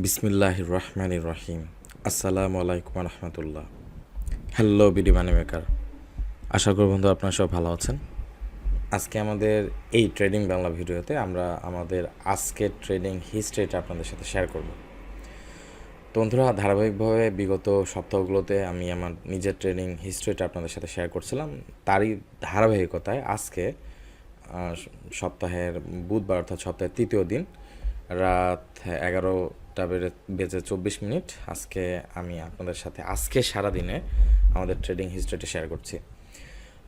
বিসমিল্লাহ রহমান রহিম আসসালামু আলাইকুম রহমতুল্লাহ হ্যালো বিডি মানি মেকার আশা করি বন্ধু আপনারা সব ভালো আছেন। আজকে আমাদের এই ট্রেডিং বাংলা ভিডিওতে আমরা আমাদের আজকের ট্রেডিং হিস্ট্রিটা আপনাদের সাথে শেয়ার করব। বন্ধুরা, ধারাবাহিকভাবে বিগত সপ্তাহগুলোতে আমি আমার নিজের ট্রেডিং হিস্ট্রিটা আপনাদের সাথে শেয়ার করছিলাম। তারই ধারাবাহিকতায় আজকে সপ্তাহের বুধবার অর্থাৎ সপ্তাহের তৃতীয় দিন রাত এগারোটা বেড়ে, বেজে চব্বিশ মিনিট। আজকে আমি আপনাদের সাথে, আজকে সারা দিনে আমাদের ট্রেডিং হিস্ট্রিটা শেয়ার করছি।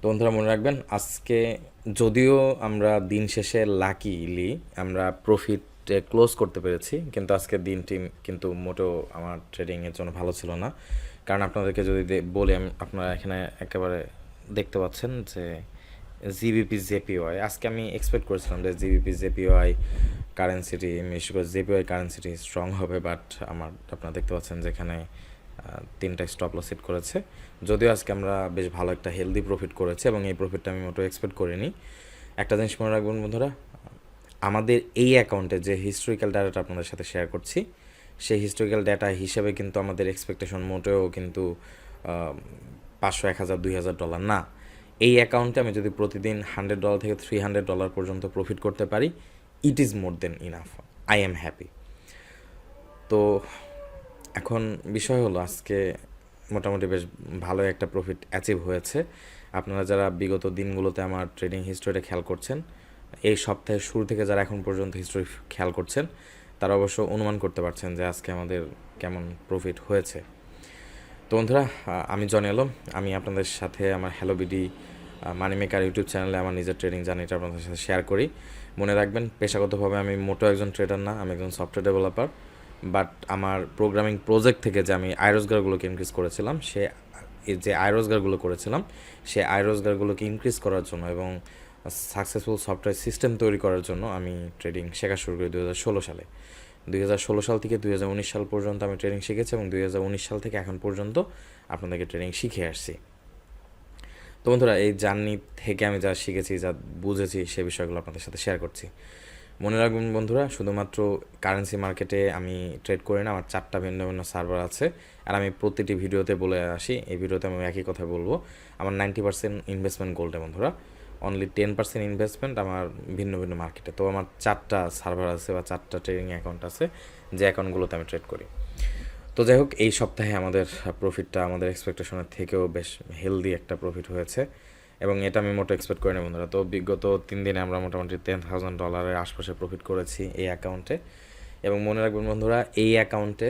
তো বন্ধুরা, মনে রাখবেন, আজকে যদিও আমরা দিন শেষে লাকিলি আমরা প্রফিটে ক্লোজ করতে পেরেছি, কিন্তু আজকের দিনটি কিন্তু মোটেও আমার ট্রেডিংয়ের জন্য ভালো ছিল না। কারণ আপনাদেরকে যদি বলি, আমি, আপনারা এখানে একেবারে দেখতে পাচ্ছেন যে জিবিপি জেপিওয়াই আজকে আমি এক্সপেক্ট করেছিলাম যে জিবিপি জেপিওয়াই কারেন্সিটি বিশেষ জেপিওয়াই কারেন্সিটি স্ট্রং হবে বাট আমার, আপনারা দেখতে পাচ্ছেন যে এখানে তিনটা স্টপ লস হিট করেছে। যদিও আজকে আমরা বেশ ভালো একটা হেলদি প্রফিট করেছি এবং এই প্রফিটটা আমি মোটেও এক্সপেক্ট করিনি। একটা জিনিস মনে রাখবেন বন্ধুরা, আমাদের এই অ্যাকাউন্টে যে হিস্টোরিক্যাল ডাটাটা আপনাদের সাথে শেয়ার করছি, সেই হিস্টোরিক্যাল ডাটা হিসেবে কিন্তু আমাদের এক্সপেকটেশন মোটেও কিন্তু পাঁচশো, এক হাজার, দুই হাজার ডলার না। এই অ্যাকাউন্টে আমি যদি প্রতিদিন হান্ড্রেড ডলার থেকে থ্রি হান্ড্রেড ডলার পর্যন্ত প্রফিট করতে পারি it is more than enough I am happy তো এখন বিষয় হলো আজকে মোটামুটি বেশ ভালো একটা প্রফিট অ্যাচিভ হয়েছে। আপনারা যারা বিগত দিনগুলোতে আমার ট্রেডিং হিস্টোরিটা খেয়াল করছেন, এই সপ্তাহের শুরু থেকে যারা এখন পর্যন্ত হিস্টোরি খেয়াল করছেন, তারা অবশ্য অনুমান করতে পারছেন যে আজকে আমাদের কেমন প্রফিট হয়েছে। তো বন্ধুরা আমি জন এলম আমি আপনাদের সাথে আমার hello BD money maker YouTube চ্যানেলে আমার নিজের ট্রেডিং জার্নিটা আপনাদের সাথে শেয়ার করি। মনে রাখবেন, পেশাগতভাবে আমি মোটো একজন ট্রেডার না, আমি একজন সফটওয়্যার ডেভেলপার বাট আমার প্রোগ্রামিং প্রজেক্ট থেকে যে আমি আয় রোজগারগুলোকে ইনক্রিজ করেছিলাম, সে, যে আয় রোজগারগুলো করেছিলাম, সে আয় রোজগারগুলোকে ইনক্রিজ করার জন্য এবং সাকসেসফুল সফটওয়্যার সিস্টেম তৈরি করার জন্য আমি ট্রেডিং শেখা শুরু করি দু হাজার ষোলো সালে। দুই হাজার ষোলো সাল থেকে দুই হাজার উনিশ সাল পর্যন্ত আমি ট্রেনিং শিখেছি এবং দুই হাজার উনিশ সাল থেকে এখন পর্যন্ত আপনাদেরকে ট্রেনিং শিখে আসছি। তো বন্ধুরা, এই জার্নি থেকে আমি যা শিখেছি, যা বুঝেছি, সে বিষয়গুলো আপনাদের সাথে শেয়ার করছি। মনে রাখবেন বন্ধুরা, শুধুমাত্র কারেন্সি মার্কেটে আমি ট্রেড করি না, আমার চারটা ভিন্ন ভিন্ন সার্ভার আছে। আর আমি প্রতিটি ভিডিওতে বলে আসি, এই ভিডিওতে আমি একই কথা বলব। আমার নাইনটি পার্সেন্ট ইনভেস্টমেন্ট গোল্ডে বন্ধুরা। অনলি টেন পার্সেন্ট ইনভেস্টমেন্ট আমার ভিন্ন ভিন্ন মার্কেটে তো আমার চারটা সার্ভার আছে বা চারটা ট্রেডিং অ্যাকাউন্ট আছে, যে অ্যাকাউন্টগুলোতে আমি ট্রেড করি। তো যাই হোক, এই সপ্তাহে আমাদের প্রফিটটা আমাদের এক্সপেকটেশনের থেকেও বেশ হেলদি একটা প্রফিট হয়েছে। এবং এটা আমি মোটো এক্সপেক্ট করিনি বন্ধুরা। তো বিগত তিন দিনে আমরা মোটামুটি টেন থাউজেন্ড ডলারের আশপাশে প্রফিট করেছি এই অ্যাকাউন্টে এবং মনে রাখবেন বন্ধুরা, এই অ্যাকাউন্টে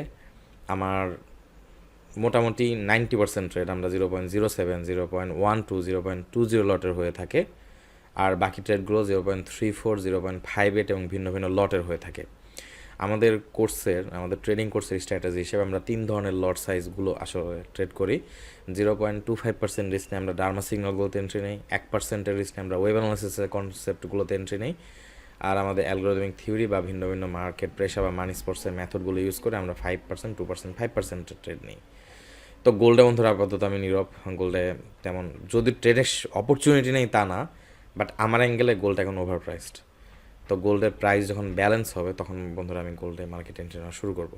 আমার মোটামুটি নাইনটি পার্সেন্ট ট্রেড আমরা zero point zero seven zero point one two zero point two zero লটের হয়ে থাকে। আর বাকি ট্রেডগুলো zero point three four zero point five eight এবং ভিন্ন ভিন্ন লটের হয়ে থাকে। আমাদের কোর্সের, আমাদের ট্রেডিং কোর্সের স্ট্র্যাটেজি হিসেবে আমরা তিন ধরনের লট সাইজগুলো আসলে ট্রেড করি। Zero point two five percent risk আমরা ডার্মা সিগনালগুলোতে এন্ট্রি নেই, এক পার্সেন্টের রিস্ক আমরা ওয়েব অ্যানালিসিসের কনসেপ্টগুলোতে এন্ট্রি নেই। আর আমাদের অ্যালগোরিদমিক থিওরি বা ভিন্ন ভিন্ন মার্কেট প্রেশার বা মানি স্পোর্টসের মেথডগুলো ইউজ করে আমরা five percent, two percent, five পার্সেন্টের ট্রেড নিই। তো গোল্ডে বন্ধুরা আপাতত আমি নীরব গোল্ডে তেমন, যদি ট্রেডের অপরচুনিটি নেই তা না বাট আমার অ্যাঙ্গেলে গোল্ড এখন ওভার প্রাইসড তো গোল্ডের প্রাইস যখন ব্যালেন্স হবে, তখন বন্ধুরা আমি গোল্ডে মার্কেট এন্ট্রি নেওয়া শুরু করব।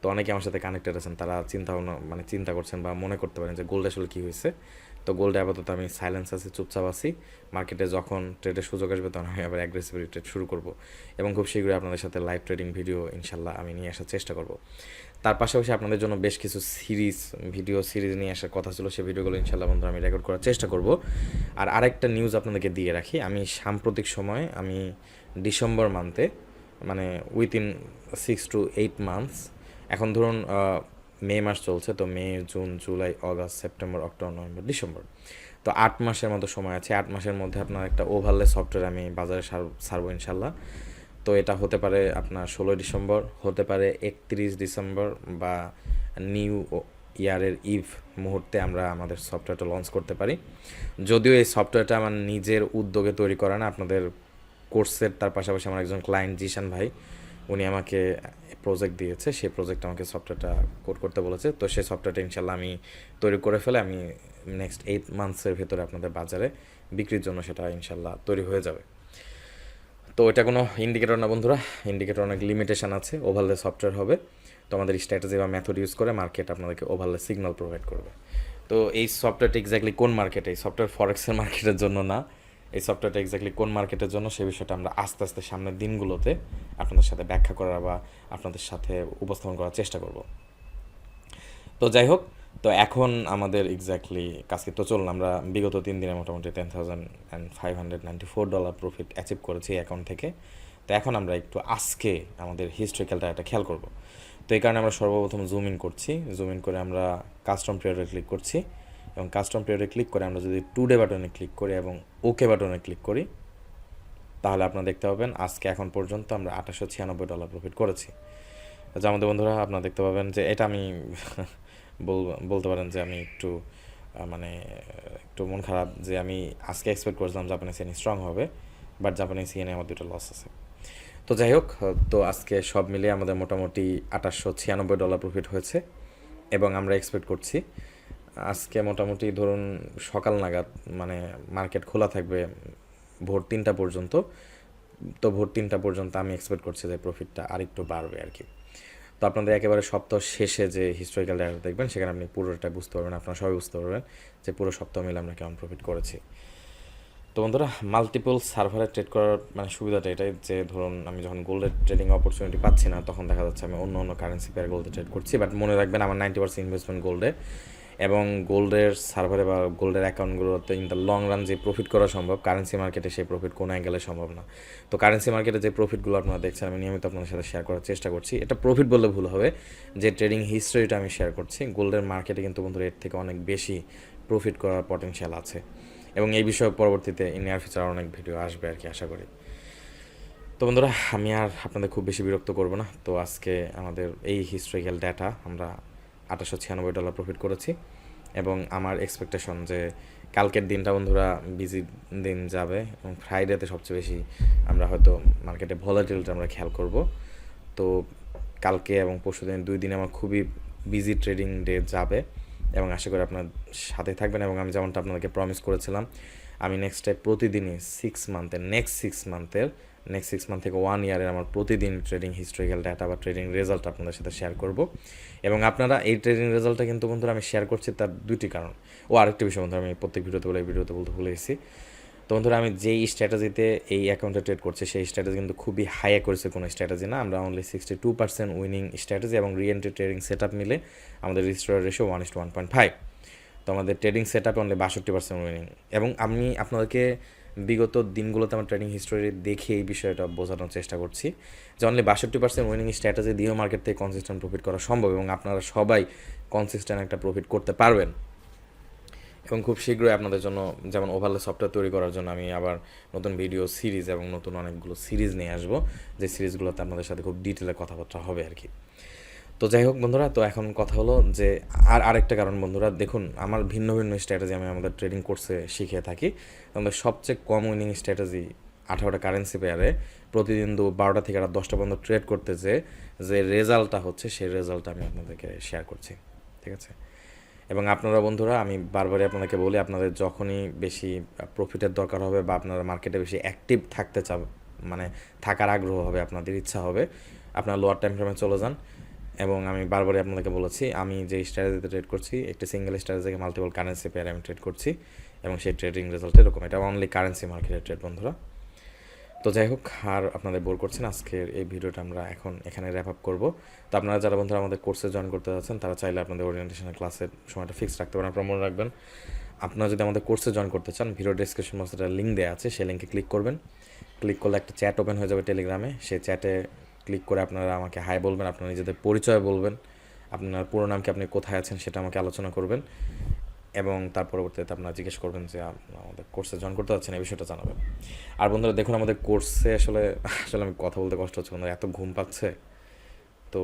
তো অনেকে আমার সাথে কানেক্টেড আছেন, তারা চিন্তা মানে চিন্তা করছেন বা মনে করতে পারেন যে গোল্ড আসলে কী হয়েছে। তো গোল্ডে আপাতত আমি সাইলেন্স আছি, চুপচাপ আছি। মার্কেটে যখন ট্রেডের সুযোগ আসবে, তখন আমি আবার অ্যাগ্রেসিভলি ট্রেড শুরু করব এবং খুব শীঘ্রই আপনাদের সাথে লাইভ ট্রেডিং ভিডিও ইনশাল্লাহ আমি নিয়ে আসার চেষ্টা করব। তার পাশাপাশি আপনাদের জন্য বেশ কিছু সিরিজ ভিডিও সিরিজ নিয়ে আসার কথা ছিল সেই ভিডিওগুলো ইনশাল্লাহ বন্ধুরা আমি রেকর্ড করার চেষ্টা করব। আর আরেকটা নিউজ আপনাদেরকে দিয়ে রাখি, আমি সাম্প্রতিক সময় আমি ডিসেম্বর মান্থে মানে within six to eight months এখন ধরুন মে মাস চলছে, তো May, June, July, August, September, October, November, December. তো আট মাসের মতো সময় আছে। আট মাসের মধ্যে আপনার একটা ওভারলে সফটওয়্যার আমি বাজারে সার- ছাড়বো ইনশাল্লাহ তো এটা হতে পারে আপনার ষোলোই ডিসেম্বর, হতে পারে একত্রিশ ডিসেম্বর বা নিউ ইয়ারের ইভ মুহূর্তে আমরা আমাদের সফটওয়্যারটা লঞ্চ করতে পারি। যদিও এই সফটওয়্যারটা আমার নিজের উদ্যোগে তৈরি করা না, আপনাদের কোর্সের তার পাশাপাশি আমার একজন ক্লায়েন্ট জিশান ভাই, উনি আমাকে প্রজেক্ট দিয়েছে। সেই প্রজেক্ট আমাকে সফটওয়্যারটা কোড করতে বলেছে। তো সেই সফটওয়্যারটা ইনশাল্লাহ আমি তৈরি করে ফেলে আমি নেক্সট এইট মান্থসের ভেতরে আপনাদের বাজারে বিক্রির জন্য সেটা ইনশাল্লাহ তৈরি হয়ে যাবে। তো এটা কোনো ইন্ডিকেটর না বন্ধুরা। ইন্ডিকেটর অনেক লিমিটেশন আছে। ওভারলে সফটওয়্যার হবে। তো আমাদের স্ট্র্যাটেজি বা মেথড ইউজ করে মার্কেট আপনাদেরকে ওভারলে সিগন্যাল প্রোভাইড করবে। তো এই সফটওয়্যারটা এক্স্যাক্টলি কোন মার্কেটে সফটওয়্যার ফরেক্সের মার্কেটের জন্য না। এই সফটওয়্যারটা এক্স্যাক্টলি কোন মার্কেটের জন্য, সেই বিষয়টা আমরা আস্তে আস্তে সামনের দিনগুলোতে আপনাদের সাথে ব্যাখ্যা করার বা আপনাদের সাথে উপস্থাপন করার চেষ্টা করব। তো যাই হোক, তো এখন আমাদের এক্স্যাক্টলি কাজকে তো চলুন, আমরা বিগত তিন দিনে মোটামুটি ten thousand and five hundred ninety four dollar profit achieve করেছি অ্যাকাউন্ট থেকে। তো এখন আমরা একটু আজকে আমাদের হিস্ট্রিক্যালটা একটা খেয়াল করব। তো এই কারণে আমরা সর্বপ্রথম জুম ইন করছি। জুম ইন করে আমরা কাস্টম পিরিয়ডে ক্লিক করছি। এবং কাস্টম পিরিয়ডে ক্লিক করে আমরা যদি টু ডে বাটনে ক্লিক করি এবং ওকে বাটনে ক্লিক করি, তাহলে আপনারা দেখতে পাবেন আজকে এখন পর্যন্ত আমরা আঠাশশো ছিয়ানব্বই ডলার প্রফিট করেছি। যা আমাদের বন্ধুরা, আপনারা দেখতে পাবেন যে এটা আমি বল- বলতে পারেন যে আমি একটু মানে একটু মন খারাপ যে আমি আজকে এক্সপেক্ট করেছিলাম জাপানি সিএনই স্ট্রং হবে বাট জাপানি সিএনএ আমার দুটো লস আছে। তো যাই হোক, তো আজকে সব মিলিয়ে আমাদের মোটামুটি আঠাশশো ছিয়ানব্বই ডলার প্রফিট হয়েছে এবং আমরা এক্সপেক্ট করছি। আজকে মোটামুটি ধরুন সকাল নাগাদ মানে মার্কেট খোলা থাকবে ভোর তিনটা পর্যন্ত, তো ভোর তিনটা পর্যন্ত আমি এক্সপেক্ট করছি যে প্রফিটটা আরেকটু বাড়বে আর কি তো আপনাদের একেবারে সপ্তাহ শেষে যে হিস্টোরিক্যাল ডাটা দেখবেন, সেখানে আপনি পুরোটা বুঝতে পারবেন, আপনারা সবাই বুঝতে পারবেন যে পুরো সপ্তাহ মিলে আমরা কেমন প্রফিট করেছি। তো বন্ধুরা মাল্টিপল সার্ভারে ট্রেড করার মানে সুবিধাটা এটাই যে ধরুন আমি যখন গোল্ডের ট্রেডিং অপরচুনিটি পাচ্ছি না, তখন দেখা যাচ্ছে আমি অন্য অন্য কারেন্সি পেয়ার গোল্ডে ট্রেড করছি বাট মনে রাখবেন আমার নাইনটি পার্সেন্ট ইনভেস্টমেন্ট গোল্ডে এবং গোল্ডের সার্ভারে বা গোল্ডের অ্যাকাউন্টগুলোতে ইন দ্য লং রান যে প্রফিট করা সম্ভব, কারেন্সি মার্কেটে সেই প্রফিট কোনো অ্যাঙ্গেলে সম্ভব না। তো কারেন্সি মার্কেটে যে প্রফিটগুলো আপনারা দেখছেন, আমি নিয়মিত আপনাদের সাথে শেয়ার করার চেষ্টা করছি। এটা প্রফিট বললে ভুল হবে, যে ট্রেডিং হিস্ট্রিটা আমি শেয়ার করছি। গোল্ডের মার্কেটে কিন্তু বন্ধুরা এর থেকে অনেক বেশি প্রফিট করার পটেনশিয়াল আছে। এবং এই বিষয়ে পরবর্তীতে ইন নিয়ার ফিউচার অনেক ভিডিও আসবে আর কি, আশা করি। তো বন্ধুরা, আমি আর আপনাদের খুব বেশি বিরক্ত করব না। তো আজকে আমাদের এই হিস্ট্রিক্যাল ডাটা আমরা আঠাশশো ছিয়ানব্বই ডলার প্রফিট করেছি এবং আমার এক্সপেকটেশন যে কালকের দিনটা বন্ধুরা বিজি দিন যাবে এবং ফ্রাইডেতে সবচেয়ে বেশি আমরা হয়তো মার্কেটে ভলাটিলটা আমরা খেয়াল করব। তো কালকে এবং পরশু দিন দুই দিন আমার খুবই বিজি ট্রেডিং ডে যাবে এবং আশা করি আপনার সাথে থাকবেন এবং আমি যেমনটা আপনাদেরকে প্রমিস করেছিলাম, আমি নেক্সট টাইম প্রতিদিনই সিক্স মান্থের নেক্সট সিক্স মান্থের নেক্সট সিক্স মান্থ থেকে ওয়ান ইয়ারের আমার প্রতিদিন ট্রেডিং হিস্টোরিক্যাল ডাটা বা ট্রেডিং রেজাল্ট আপনাদের সাথে শেয়ার করব। এবং আপনারা এই ট্রেডিং রেজাল্টটা কিন্তু বন্ধুরা আমি শেয়ার করছি তার দুটি কারণ। ও আরেকটি বিষয় বন্ধুরা, আমি প্রত্যেক ভিডিওতে বলে, এই ভিডিওতে বলতে ভুলে গেছি। তো বন্ধুরা, আমি যেই স্ট্র্যাটাজিতে এই অ্যাকাউন্টে ট্রেড করছি, সেই স্ট্র্যাটেজি কিন্তু খুবই হাই করেছে কোনো স্ট্র্যাটেজি না। আমরা only sixty two percent winning strategy এবং রিএন্ট্রি ট্রেডিং সেট আপ মিলে আমাদের register ratio one is to one point five তো আমাদের ট্রেডিং সেট আপ অনলি বাষট্টি পার্সেন্ট উইনিং এবং আমি আপনাদেরকে বিগত দিনগুলোতে আমার ট্রেডিং হিস্টোরি দেখে এই বিষয়টা বোঝানোর চেষ্টা করছি যে অনলি বাষট্টি পার্সেন্ট উইনিং স্ট্র্যাটেজি দিয়েও মার্কেট থেকে কনসিস্টেন্ট প্রফিট করা সম্ভব এবং আপনারা সবাই কনসিস্টেন্ট একটা প্রফিট করতে পারবেন। এবং খুব শীঘ্রই আপনাদের জন্য যেমন ওভারলে সফটওয়্যার তৈরি করার জন্য আমি আবার নতুন ভিডিও সিরিজ এবং নতুন অনেকগুলো সিরিজ নিয়ে আসব। যে সিরিজগুলোতে আপনাদের সাথে খুব ডিটেলে কথাবার্তা হবে আর কি। তো যাই হোক বন্ধুরা, তো এখন কথা হলো যে আর আরেকটা কারণ বন্ধুরা, দেখুন আমার ভিন্ন ভিন্ন স্ট্র্যাটেজি আমি আমাদের ট্রেডিং কোর্সে শিখে থাকি। আমাদের সবচেয়ে কম উইনিং স্ট্র্যাটেজি আঠারোটা কারেন্সি পেয়ারে প্রতিদিন দু বারোটা থেকে রাত দশটা পর্যন্ত ট্রেড করতে যে যে রেজাল্টটা হচ্ছে সেই রেজাল্টটা আমি আপনাদেরকে শেয়ার করছি, ঠিক আছে? এবং আপনারা বন্ধুরা, আমি বারবারই আপনাদেরকে বলি, আপনাদের যখনই বেশি প্রফিটের দরকার হবে বা আপনারা মার্কেটে বেশি অ্যাক্টিভ থাকতে চান মানে থাকার আগ্রহ হবে, আপনাদের ইচ্ছা হবে, আপনারা লোয়ার টাইম ফ্রেমে চলে যান। এবং আমি বারবারই আপনাদেরকে বলেছি, আমি যে স্ট্র্যাটেজিতে ট্রেড করছি, একটি সিঙ্গেল স্ট্র্যাটেজিকে মাল্টিপল কারেন্সি পেয়ারে আমি ট্রেড করছি এবং সেই ট্রেডিং রেজাল্ট এরকম। এটা অনলি কারেন্সি মার্কেটের ট্রেড বন্ধুরা। তো যাই হোক, আর আপনাদের বোর করছেন আজকের এই ভিডিওটা আমরা এখন এখানে র্যাপ আপ করব। তো আপনারা যারা বন্ধুরা আমাদের কোর্সে জয়েন করতে যাচ্ছেন, তারা চাইলে আপনাদের ওরিয়েন্টেশনের ক্লাসের সময়টা ফিক্স রাখতে পারেন, আপনারা মনে রাখবেন। আপনারা যদি আমাদের কোর্সে জয়েন করতে চান ভিডিও ডিসক্রিপশন বক্সে একটা লিঙ্ক দেওয়া আছে, সেই লিঙ্কে ক্লিক করবেন। ক্লিক করলে একটা চ্যাট ওপেন হয়ে যাবে টেলিগ্রামে সেই চ্যাটে ক্লিক করে আপনারা আমাকে হাই বলবেন, আপনারা নিজেদের পরিচয় বলবেন, আপনার পুরো নাম কি আপনি কোথায় আছেন সেটা আমাকে আলোচনা করবেন, এবং তার পরবর্তীতে আপনারা জিজ্ঞেস করবেন যে আমাদের কোর্সে জয়েন করতে যাচ্ছেন এই বিষয়টা জানাবেন। আর বন্ধুরা, দেখুন আমাদের কোর্সে আসলে আসলে আমি কথা বলতে কষ্ট হচ্ছে বন্ধুরা, এত ঘুম পাচ্ছে। তো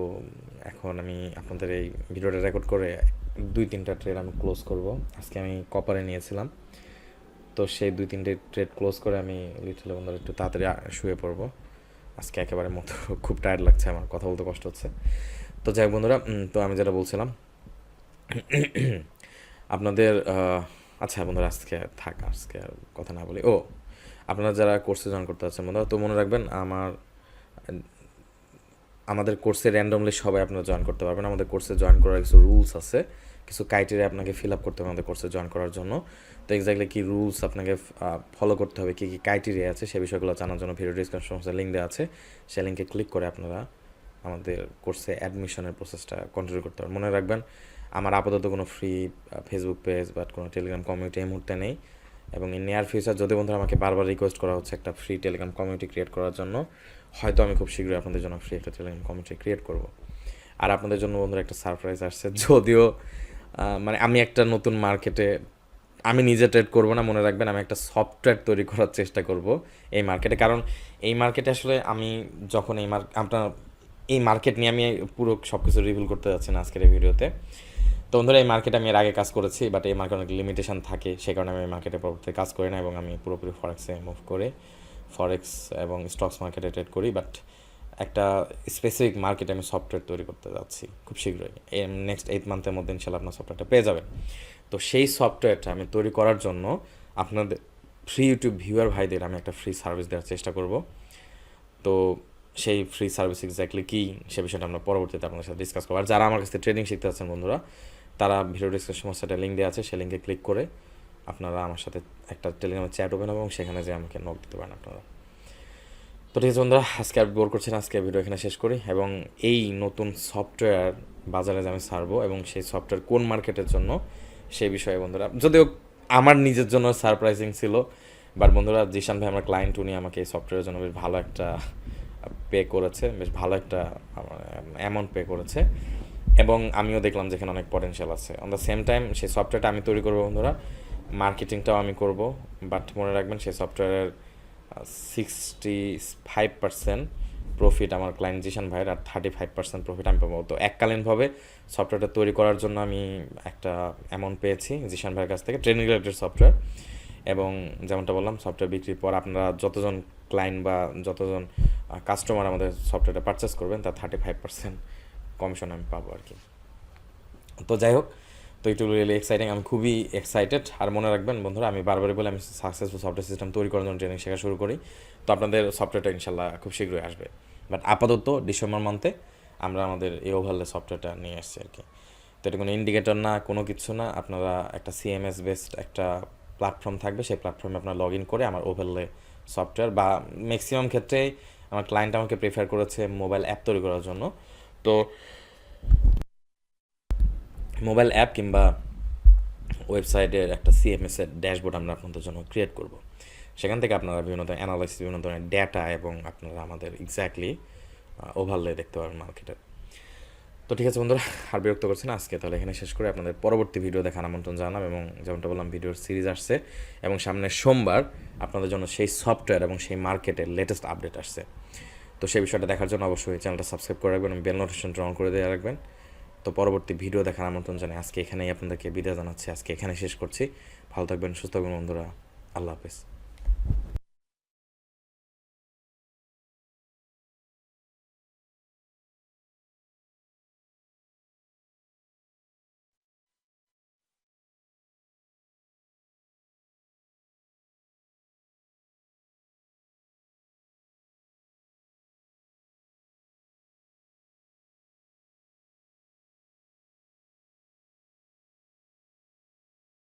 এখন আমি আপনাদের এই ভিডিওটা রেকর্ড করে দুই তিনটা ট্রেড আমি ক্লোজ করব। আজকে আমি কপারে নিয়েছিলাম। তো সেই দুই তিনটে ট্রেড ক্লোজ করে আমি লিটারলি বন্ধুরা একটু তাড়াতাড়ি শুয়ে পড়ব। আজকে একেবারে মতো খুব টায়ার্ড লাগছে, আমার কথা বলতে কষ্ট হচ্ছে। তো যাই বন্ধুরা তো আমি যেটা বলছিলাম, আপনাদের আচ্ছা বন্ধুরা, আজকে থাক, আজকে আর কথা না বলি। ও, আপনারা যারা কোর্সে জয়েন করতে যাচ্ছেন বন্ধুরা, তো মনে রাখবেন আমার, আমাদের কোর্সে র্যান্ডমলি সবাই আপনারা জয়েন করতে পারবেন। আমাদের কোর্সে জয়েন করার কিছু রুলস আছে। কিছু ক্রাইটেরিয়া আপনাকে ফিল আপ করতে হবে আমাদের কোর্সে জয়েন করার জন্য। তো এক্স্যাক্টলি কী রুলস আপনাকে ফলো করতে হবে, কী কী ক্রাইটেরিয়া আছে, সে বিষয়গুলো জানার জন্য ভিডিও ডিসক্রিপশন লিঙ্ক দেওয়া আছে। সে লিঙ্কে ক্লিক করে আপনারা আমাদের কোর্সে অ্যাডমিশনের প্রসেসটা কন্টিনিউ করতে পারবেন। মনে রাখবেন, আমার আপাতত কোনো ফ্রি ফেসবুক পেজ বা কোনো টেলিগ্রাম কমিউনিটি এই মুহূর্তে নেই এবং ইন নিয়ার ফিউচার যদি বন্ধুরা আমাকে বারবার রিকোয়েস্ট করা হচ্ছে একটা ফ্রি টেলিগ্রাম কমিউনিটি ক্রিয়েট করার জন্য, হয়তো আমি খুব শীঘ্রই আপনাদের জন্য ফ্রি একটা টেলিগ্রাম কমিউনিটি ক্রিয়েট করব। আর আপনাদের জন্য বন্ধুরা একটা সারপ্রাইজ আসছে, যদিও মানে আমি একটা নতুন মার্কেটে আমি নিজে ট্রেড করব না, মনে রাখবেন আমি একটা সফটওয়্যার তৈরি করার চেষ্টা করব এই মার্কেটে কারণ এই মার্কেটে আসলে আমি যখন এই মার্ক আপনার এই মার্কেট নিয়ে আমি পুরো সব কিছু রিভিল করতে যাচ্ছি না আজকের এই ভিডিওতে। তো বন্ধুরা, এই মার্কেটে আমি এর আগে কাজ করেছি বাট এই মার্কেটে অনেক লিমিটেশন থাকে, সেই কারণে আমি এই মার্কেটে পরবর্তীতে কাজ করি না এবং আমি পুরোপুরি ফরেক্সে মুভ করে ফরেক্স এবং স্টকস মার্কেটে ট্রেড করি বাট একটা স্পেসিফিক মার্কেটে আমি সফটওয়্যার তৈরি করতে যাচ্ছি, খুব শীঘ্রই। নেক্সট এইট মান্থের মধ্যে ইনশাল্লাহ আপনার সফটওয়্যারটা পেয়ে যাবেন। তো সেই সফটওয়্যারটা আমি তৈরি করার জন্য আপনাদের ফ্রি ইউটিউব ভিউয়ার ভাইদের আমি একটা ফ্রি সার্ভিস দেওয়ার চেষ্টা করব। তো সেই ফ্রি সার্ভিস এক্স্যাক্টলি কী, সে বিষয়টা আমরা পরবর্তীতে আপনাদের সাথে ডিসকাস করব। আর যারা আমার কাছ ট্রেনিং শিখতে যাচ্ছেন বন্ধুরা, তারা ভিডিও ডিসক্রিপশন একটা লিঙ্ক দেওয়া আছে, সেই লিঙ্কে ক্লিক করে আপনারা আমার সাথে একটা টেলিগ্রামের চ্যাট ওপেন হবে এবং সেখানে যে আমাকে নক দিতে পারেন আপনারা। তো ঠিক আছে বন্ধুরা আজকে আর বোর করছেন আজকে ভিডিও এখানে শেষ করি এবং এই নতুন সফটওয়্যার বাজারে যে আমি ছাড়বো এবং সেই সফটওয়্যার কোন মার্কেটের জন্য, সেই বিষয়ে বন্ধুরা, যদিও আমার নিজের জন্য সারপ্রাইজিং ছিল বাট বন্ধুরা, জিশান ভাই আমার ক্লায়েন্ট উনি আমাকে এই সফটওয়্যারের জন্য বেশ ভালো একটা পে করেছে, বেশ ভালো একটা অ্যামাউন্ট পে করেছে এবং আমিও দেখলাম যেখানে অনেক পটেনশিয়াল আছে। অন দ্য সেম টাইম সেই সফটওয়্যারটা আমি তৈরি করব বন্ধুরা মার্কেটিংটাও আমি করব বাট মনে রাখবেন সেই সফটওয়্যারের সিক্সটি ফাইভ পার্সেন্ট প্রফিট আমার ক্লায়েন্ট জিশান ভাইয়ের আর থার্টি ফাইভ পার্সেন্ট প্রফিট আমি পাবো। তো এককালীনভাবে সফটওয়্যারটা তৈরি করার জন্য আমি একটা অ্যামাউন্ট পেয়েছি জিশান ভাইয়ের কাছ থেকে ট্রেনিং রিলেটেড সফটওয়্যার এবং যেমনটা বললাম সফটওয়্যার বিক্রির পর আপনারা যতজন ক্লায়েন্ট বা যতজন কাস্টমার আমাদের সফটওয়্যারটা পারচেস করবেন, তার থার্টি ফাইভ পার্সেন্ট কমিশন আমি পাবো আর কি। তো যাই হোক তো একটু রিয়েলি এক্সাইটিং আমি খুবই এক্সাইটেড আর মনে রাখবেন বন্ধুরা, আমি বারবারই বলে, আমি সাকসেসফুল সফটওয়্যার সিস্টেম তৈরি করার জন্য ট্রেনিং শেখা শুরু করি। তো আপনাদের সফটওয়্যারটা ইনশাল্লাহ খুব শীঘ্রই আসবে। বাট আপাতত ডিসেম্বর মান্থে আমরা আমাদের এই ওভারলে সফটওয়্যারটা নিয়ে আসছি আর কি। তো এটা কোনো ইন্ডিকেটর না, কোনো কিছু না, আপনারা একটা সিএমএস বেসড একটা প্ল্যাটফর্ম থাকবে, সেই প্ল্যাটফর্মে আপনার লগ ইন করে আমার ওভারলে সফটওয়্যার বা ম্যাক্সিমাম ক্ষেত্রে আমার ক্লায়েন্ট আমাকে প্রেফার করেছে মোবাইল অ্যাপ তৈরি করার জন্য। তো মোবাইল অ্যাপ কিংবা ওয়েবসাইটের একটা সিএমএস এর ড্যাশবোর্ড আমরা আপনাদের জন্য ক্রিয়েট করব। সেখান থেকে আপনারা বিভিন্ন ধরনের অ্যানালাইসিস বিভিন্ন ধরনের ডেটা এবং আপনারা আমাদের এক্স্যাক্টলি ওভারলে দেখতে পারবেন মার্কেটের তো ঠিক আছে বন্ধুরা, আর বিরক্ত করছি না, আজকে তাহলে এখানে শেষ করে আপনাদের পরবর্তী ভিডিও দেখার আমন্ত্রণ জানালাম এবং যেমনটা বললাম ভিডিওর সিরিজ আসছে এবং সামনে সোমবার আপনাদের জন্য সেই সফটওয়্যার এবং সেই মার্কেটের লেটেস্ট আপডেট আসছে। তো সেই বিষয়টা দেখার জন্য অবশ্যই চ্যানেলটা সাবস্ক্রাইব করে রাখবেন এবং বেল নোটিফিকেশনটা অন করে দিয়ে রাখবেন। তো পরবর্তী ভিডিও দেখার আমন্ত্রণ জানাই। আজকে এখানেই আপনাদেরকে বিদায় জানাচ্ছি। আজকে এখানে শেষ করছি। ভালো থাকবেন, সুস্থ থাকবেন বন্ধুরা। আল্লাহ হাফেজ।